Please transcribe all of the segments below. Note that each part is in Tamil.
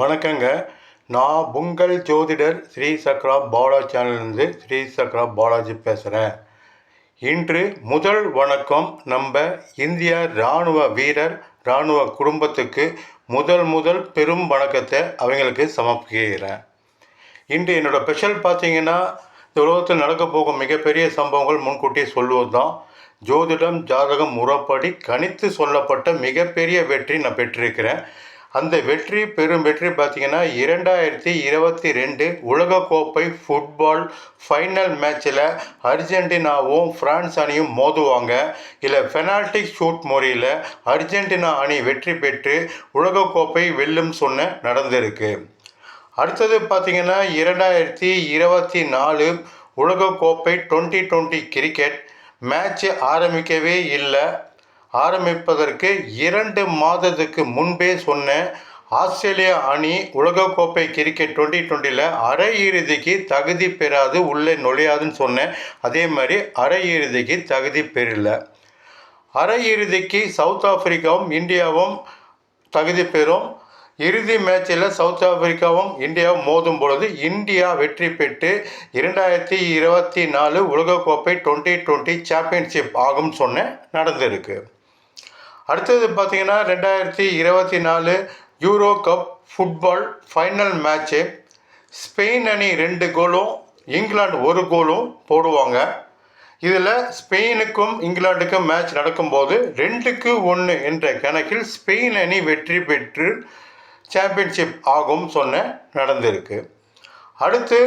வணக்கங்க. நான் உங்கள் ஜோதிடர் ஸ்ரீ சக்ரா பாலா சேனல்லேருந்து ஸ்ரீ சக்ரா பாலாஜி பேசுகிறேன் இன்று முதல் வணக்கம் நம்ம இந்திய இராணுவ வீரர் இராணுவ குடும்பத்துக்கு முதல் முதல் பெரும் வணக்கத்தை அவங்களுக்கு சமர்ப்பிக்கிறேன். இன்று என்னோடய ஸ்பெஷல் பார்த்தீங்கன்னா இந்த உலகத்தில் நடக்க போகும் மிகப்பெரிய சம்பவங்கள் முன்கூட்டியே சொல்லுவது தான் ஜோதிடம் ஜாதகம் முறைப்படி கணித்து சொல்லப்பட்ட மிகப்பெரிய வெற்றி நான் பெற்றிருக்கிறேன். அந்த வெற்றி பெரும் வெற்றி பார்த்தீங்கன்னா இரண்டாயிரத்தி இருபத்தி ரெண்டு உலகக்கோப்பை ஃபுட்பால் ஃபைனல் மேட்ச்சில் அர்ஜென்டினாவும் ஃப்ரான்ஸ் அணியும் மோதுவாங்க. இல்லை பெனால்டி ஷூட் முறையில் அர்ஜென்டினா அணி வெற்றி பெற்று உலகக்கோப்பை வெல்லும் சொன்ன நடந்திருக்கு. அடுத்தது பார்த்திங்கன்னா இரண்டாயிரத்தி இருபத்தி நாலு உலகக்கோப்பை டுவெண்ட்டி டுவெண்ட்டி கிரிக்கெட் மேட்ச் ஆரம்பிக்கவே இல்லை. ஆரம்பிப்பதற்கு இரண்டு மாதத்துக்கு முன்பே சொன்னேன் ஆஸ்திரேலியா அணி உலகக்கோப்பை கிரிக்கெட் டுவெண்ட்டி டுவெண்ட்டியில் அரையிறுதிக்கு தகுதி பெறாது உள்ளே நுழையாதுன்னு சொன்னேன் அதே மாதிரி அரையிறுதிக்கு தகுதி பெறல. அரையிறுதிக்கு சவுத் ஆப்பிரிக்காவும் இந்தியாவும் தகுதி பெறும். இறுதி மேட்சில் சவுத் ஆப்பிரிக்காவும் இந்தியாவும் மோதும் பொழுது இந்தியா வெற்றி பெற்று இரண்டாயிரத்தி இருபத்தி நாலு உலகக்கோப்பை டுவெண்ட்டி டுவெண்ட்டி சாம்பியன்ஷிப் ஆகும் சொன்ன நடந்திருக்கு. அடுத்தது பார்த்தீங்கன்னா ரெண்டாயிரத்தி இருபத்தி நாலு euro cup football final match Spain அணி ரெண்டு கோலும் இங்கிலாந்து ஒரு கோலும் போடுவாங்க. இதில் ஸ்பெயினுக்கும் இங்கிலாந்துக்கும் மேட்ச் நடக்கும்போது ரெண்டுக்கு ஒன்று என்ற கணக்கில் ஸ்பெயின் அணி வெற்றி பெற்று சாம்பியன்ஷிப் ஆகும் சொன்ன நடந்திருக்கு. அடுத்து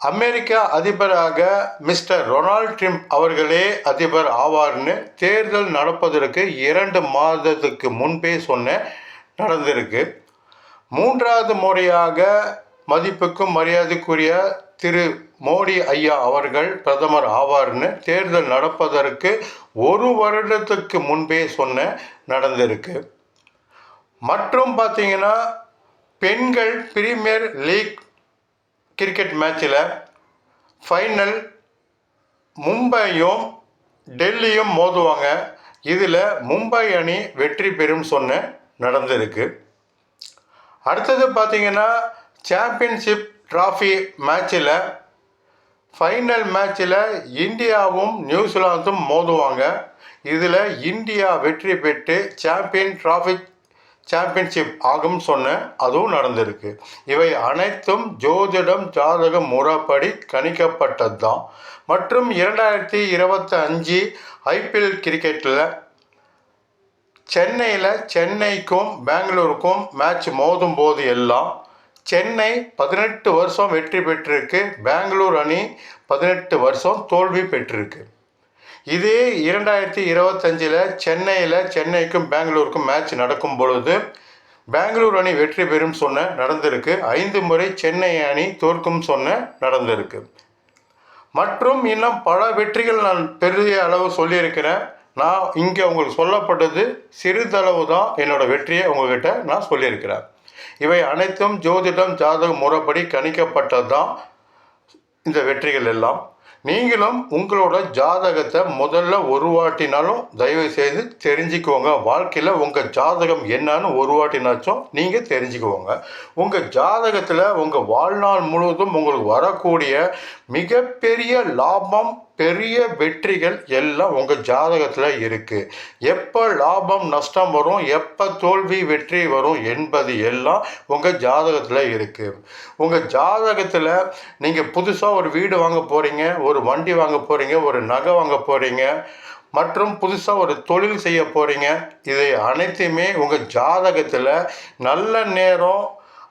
அமெரிக்கா அதிபராக மிஸ்டர் ரொனால்ட் ட்ரம்ப் அவர்களே அதிபர் ஆவார்னு தேர்தல் நடப்பதற்கு இரண்டு மாதத்துக்கு முன்பே சொன்ன நடந்திருக்கு. மூன்றாவது முறையாக மதிப்புக்கும் மரியாதைக்குரிய திரு மோடி ஐயா அவர்கள் பிரதமர் ஆவார்னு தேர்தல் நடப்பதற்கு ஒரு வருடத்துக்கு முன்பே சொன்ன நடந்திருக்கு. மற்றும் பார்த்தீங்கன்னா பெண்கள் பிரீமியர் லீக் கிரிக்கெட் மேட்ச்சில் ஃபைனல் மும்பையும் டெல்லியும் மோதுவாங்க. இதில் மும்பை அணி வெற்றி பெறும் சொன்ன நடந்திருக்கு. அடுத்தது பார்த்தீங்கன்னா சாம்பியன்ஷிப் ட்ராஃபி மேட்ச்சில் ஃபைனல் மேட்ச்சில் இந்தியாவும் நியூசிலாந்தும் மோதுவாங்க. இதில் இந்தியா வெற்றி பெற்று சாம்பியன் ட்ராஃபி சாம்பியன்ஷிப் ஆகும் சொன்ன அதுவும் நடந்திருக்கு. இவை அனைத்தும் ஜோதிடம் ஜாதகம் முறைப்படி கணிக்கப்பட்டது தான் மற்றும் இரண்டாயிரத்தி இருபத்தி அஞ்சு ஐபிஎல் கிரிக்கெட்டில் சென்னையில் சென்னைக்கும் பெங்களூருக்கும் மேட்ச் மோதும் போது எல்லாம் சென்னை பதினெட்டு வருஷம் வெற்றி பெற்றிருக்கு. பெங்களூர் அணி பதினெட்டு வருஷம் தோல்வி பெற்றிருக்கு. இது இரண்டாயிரத்தி இருபத்தஞ்சில் சென்னையில் சென்னைக்கும் பெங்களூருக்கும் மேட்ச் நடக்கும் பொழுது பெங்களூர் அணி வெற்றி பெறும் சொன்ன நடந்திருக்கு. ஐந்து முறை சென்னை அணி தோற்கும் சொன்ன நடந்திருக்கு. மற்றும் இன்னும் பல வெற்றிகள் நான் பெரிய அளவு சொல்லியிருக்கிறேன். நான் இங்கே உங்களுக்கு சொல்லப்பட்டது சிறிதளவு தான் என்னோடய வெற்றியை உங்ககிட்ட நான் சொல்லியிருக்கிறேன். இவை அனைத்தும் ஜோதிடம் ஜாதக முறைப்படி கணிக்கப்பட்டது தான் இந்த வெற்றிகள் எல்லாம். நீங்களும் உங்களோட ஜாதகத்தை முதல்ல ஒரு வாட்டினாலும் தயவு செய்து தெரிஞ்சுக்கோங்க. வாழ்க்கையில் உங்கள் ஜாதகம் என்னன்னு ஒரு வாட்டினாச்சும் நீங்கள் தெரிஞ்சுக்குவோங்க உங்கள் ஜாதகத்தில் உங்கள் வாழ்நாள் முழுவதும் உங்களுக்கு வரக்கூடிய மிகப்பெரிய லாபம் பெரிய வெற்றிகள் எல்லாம் உங்கள் ஜாதகத்தில் இருக்குது எப்போ லாபம் நஷ்டம் வரும் எப்போ தோல்வி வெற்றி வரும் என்பது எல்லாம் உங்கள் ஜாதகத்தில் இருக்குது உங்கள் ஜாதகத்தில் நீங்கள் புதுசாக ஒரு வீடு வாங்க போகிறீங்க ஒரு வண்டி வாங்க போகிறீங்க ஒரு நகை வாங்க போகிறீங்க மற்றும் புதுசாக ஒரு தொழில் செய்ய போகிறீங்க இதை அனைத்தையுமே உங்கள் ஜாதகத்தில் நல்ல நேரம்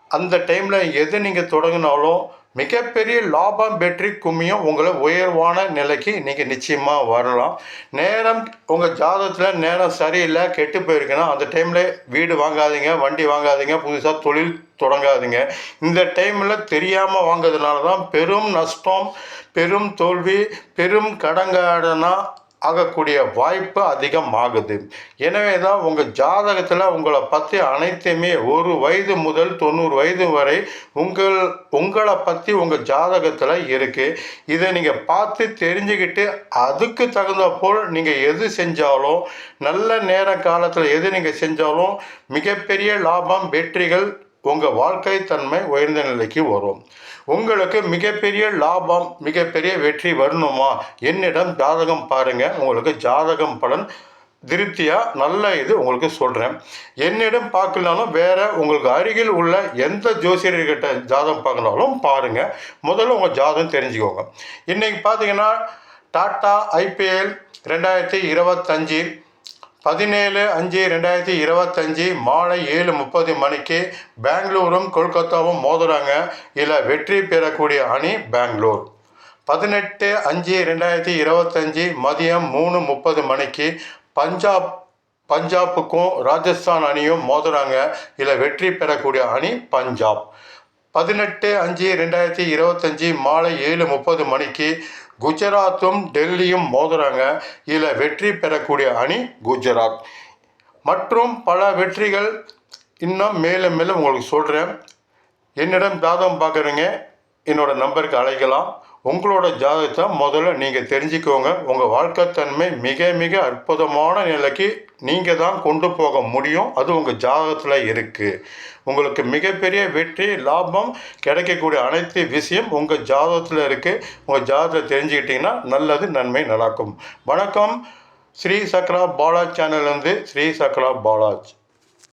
அந்த டைமில் எது நீங்கள் தொடங்கினாலும் மிகப்பெரிய லாபம் வெற்றி கும்மியும் உங்களை உயர்வான நிலைக்கு நீங்கள் நிச்சயமாக வரலாம். நேரம் உங்கள் ஜாதகத்தில் நேரம் சரியில்லை கெட்டு போயிருக்குன்னா அந்த டைமில் வீடு வாங்காதீங்க வண்டி வாங்காதீங்க புதுசாக தொழில் தொடங்காதீங்க. இந்த டைமில் தெரியாமல் வாங்கிறதுனால தான் பெரும் நஷ்டம் பெரும் தோல்வி பெரும் கடங்காடனா ஆகக்கூடிய வாய்ப்பு அதிகமாகுது. எனவே தான் உங்கள் ஜாதகத்தில் உங்களை பற்றி அனைத்தையுமே ஒரு வயது முதல் தொண்ணூறு வயது வரை உங்கள் உங்களை பற்றி உங்கள் ஜாதகத்தில் இருக்குது இதை நீங்கள் பார்த்து தெரிஞ்சுக்கிட்டு அதுக்கு தகுந்த போல் நீங்கள் எது செஞ்சாலும் நல்ல நேர காலத்தில் எது நீங்கள் செஞ்சாலும் மிகப்பெரிய லாபம் வெற்றிகள் உங்கள் வாழ்க்கை தன்மை உயர்ந்த நிலைக்கு வரும். உங்களுக்கு மிகப்பெரிய லாபம் மிகப்பெரிய வெற்றி வரணுமா? என்னிடம் ஜாதகம் பாருங்கள் உங்களுக்கு ஜாதகம் பலன் திருப்தியாக நல்ல இது உங்களுக்கு சொல்கிறேன் என்னிடம் பார்க்கலனாலும் வேறு உங்களுக்கு அருகில் உள்ள எந்த ஜோசியர்கிட்ட ஜாதகம் பார்க்கனாலும் பாருங்கள் முதல்ல உங்கள் ஜாதகம் தெரிஞ்சுக்கோங்க. இன்றைக்கி பார்த்தீங்கன்னா டாட்டா ஐபிஎல் ரெண்டாயிரத்தி இருபத்தஞ்சு பதினேழு அஞ்சு ரெண்டாயிரத்தி இருபத்தஞ்சி மாலை ஏழு முப்பது மணிக்கு பெங்களூரும் கொல்கத்தாவும் மோதுறாங்க. இதில் வெற்றி பெறக்கூடிய அணி பெங்களூர். பதினெட்டு அஞ்சு ரெண்டாயிரத்தி இருபத்தஞ்சி மதியம் மூணு முப்பது மணிக்கு பஞ்சாப் பஞ்சாப்புக்கும் ராஜஸ்தான் அணியும் மோதுறாங்க. இதில் வெற்றி பெறக்கூடிய அணி பஞ்சாப். பதினெட்டு அஞ்சு ரெண்டாயிரத்தி இருபத்தஞ்சி மாலை ஏழு முப்பது மணிக்கு குஜராத்தும் டெல்லியும் மோதுறாங்க. இதில் வெற்றி பெறக்கூடிய அணி குஜராத். மற்றும் பல வெற்றிகள் இன்னும் மேலும் மேலும் உங்களுக்கு சொல்கிறேன் என்னிடம் ஜாதகம் பார்க்குறீங்க. என்னோடய நம்பருக்கு அழைக்கலாம். உங்களோட ஜாதகத்தை முதல்ல நீங்கள் தெரிஞ்சுக்கோங்க. உங்கள் வாழ்க்கைத்தன்மை மிக மிக அற்புதமான நிலைக்கு நீங்கள் தான் கொண்டு போக முடியும். அது உங்கள் ஜாதகத்தில் இருக்குது உங்களுக்கு மிகப்பெரிய வெற்றி லாபம் கிடைக்கக்கூடிய அனைத்து விஷயம் உங்கள் ஜாதகத்தில் இருக்குது உங்கள் ஜாதகத்தை தெரிஞ்சுக்கிட்டிங்கன்னா நல்லது நன்மை நடக்கும். வணக்கம். ஸ்ரீ சக்ரா பாலாஜ் சேனல்லேருந்து ஸ்ரீ சக்ரா பாலாஜ்.